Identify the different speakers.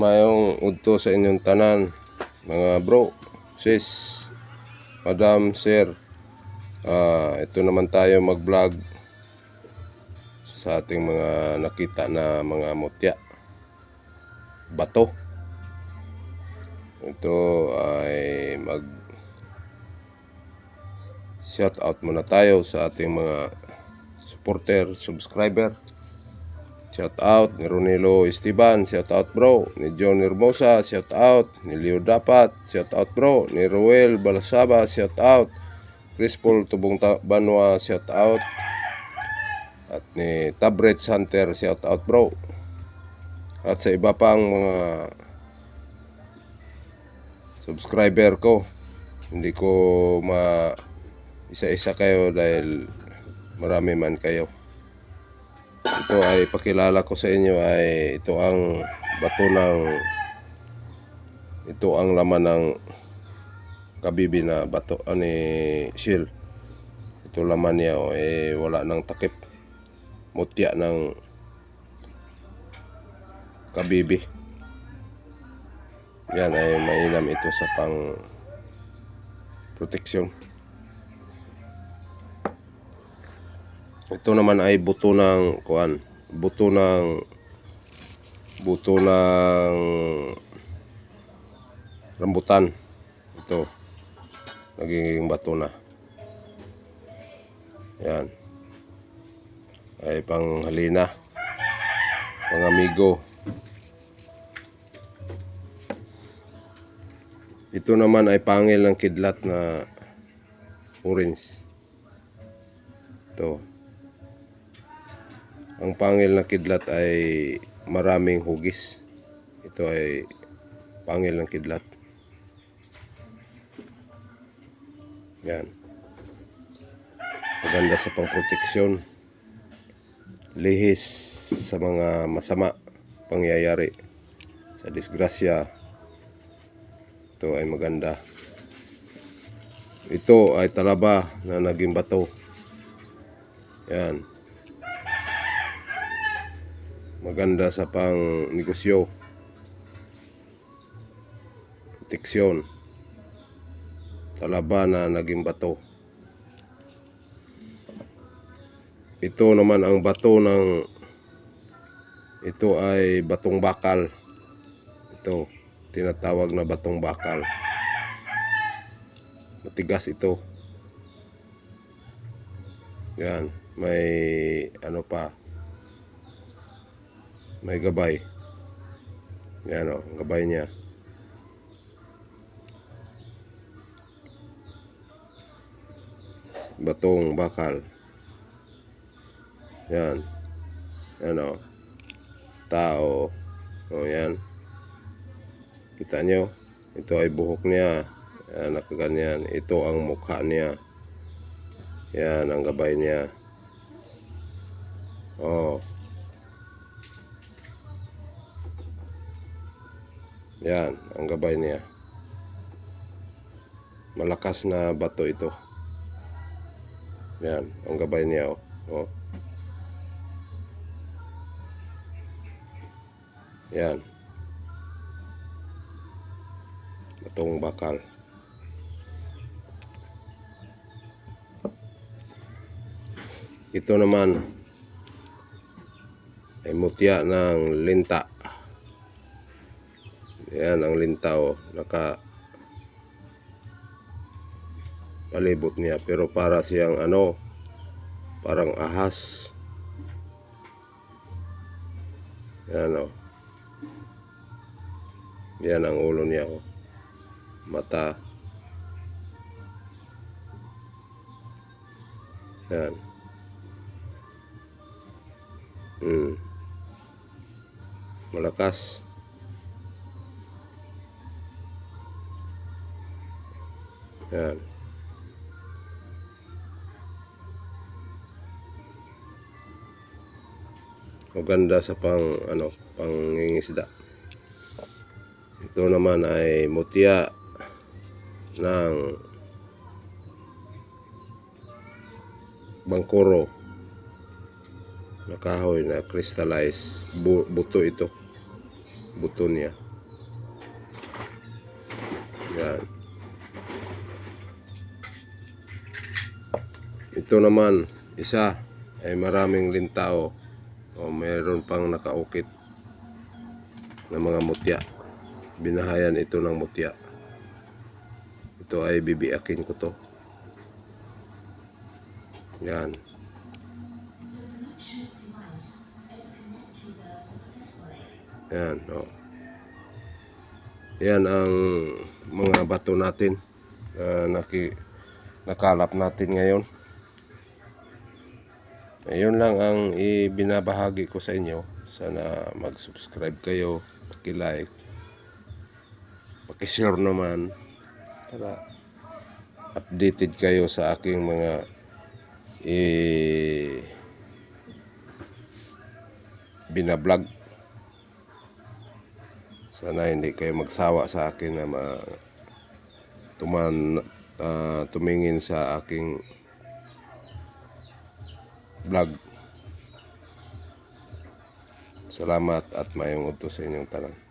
Speaker 1: mayong udto sa inyong tanan mga bro, sis, madam, sir. Ah, ito naman tayo mag-vlog sa ating mga nakita na mga mutya. Bato. Ito ay mag shout out muna tayo sa ating mga supporter, subscriber. Shout out ni Ronelo Esteban, shout out bro. Ni John Hermosa, shout out. Ni Leo Dapat, shout out bro. Ni Roel Balasaba, shout out. Chris Paul Tubong Banwa, shout out. At ni Tabret Hunter, shout out bro. At sa iba pang mga subscriber ko. Hindi ko ma isa-isa kayo dahil marami man kayo. Ito ay pakilala ko sa inyo ay ito ang bato ng ito ang laman ng kabibi na bato ani shield. Ito laman niya oh, eh wala nang takip. Mutya ng kabibi. Yan ay mainam ito sa pang proteksyon. Ito naman ay buto ng kuan, buto ng buto ng rambutan. Ito. Nagiging bato na. Yan. Ay pang halina. Pang amigo. Ito naman ay pangil ng kidlat na orange. Ito. Ang pangil na kidlat ay maraming hugis. Ito ay pangil ng kidlat. Yan. Maganda sa pangproteksyon. Lihis sa mga masama pangyayari. Sa disgrasya. Ito ay maganda. Ito ay talaba na naging bato. Yan maganda sa pang negosyo. Proteksyon. Talaba na naging bato. Ito naman ang bato ng ito ay batong bakal. Ito tinatawag na batong bakal. Matigas ito. Yan may ano pa may gabay. Yan o, gabay niya. Batong bakal. Yan. Yan o. Tao. O yan. Kita nyo? Ito ay buhok niya. Yan, nakaganyan. Ito ang mukha niya. Yan, ang gabay niya. Oh. Yan, ang gabay niya. Malakas na bato ito. Yan, ang gabay niya. Oh. oh. Yan. Batong bakal. Ito naman ay mutya ng linta. Yan ang lintaw. Naka palibot niya. Pero para siyang ano, parang ahas. Yan o. Yan ang ulo niya o. Mata. Yan. Hmm. Malakas. Yan. Maganda sa pang ano, pangingisda. Ito naman ay mutya ng bangkoro na kahoy na crystallize Bu- buto ito buto niya Yan. Ito naman, isa ay maraming lintao. O mayroon pang nakaukit na mga mutya. Binahayan ito ng mutya. Ito ay bibiakin ko to. Yan. Yan, o. Yan ang mga bato natin na naki, nakalap natin ngayon. Ayun lang ang ibinabahagi ko sa inyo. Sana mag-subscribe kayo, paki-like, paki-share naman para updated kayo sa aking mga eh, binablog. Sana hindi kayo magsawa sa akin na ma, tuman, ah, tumingin sa aking vlog. Salamat at mayong utos sa inyong tanan.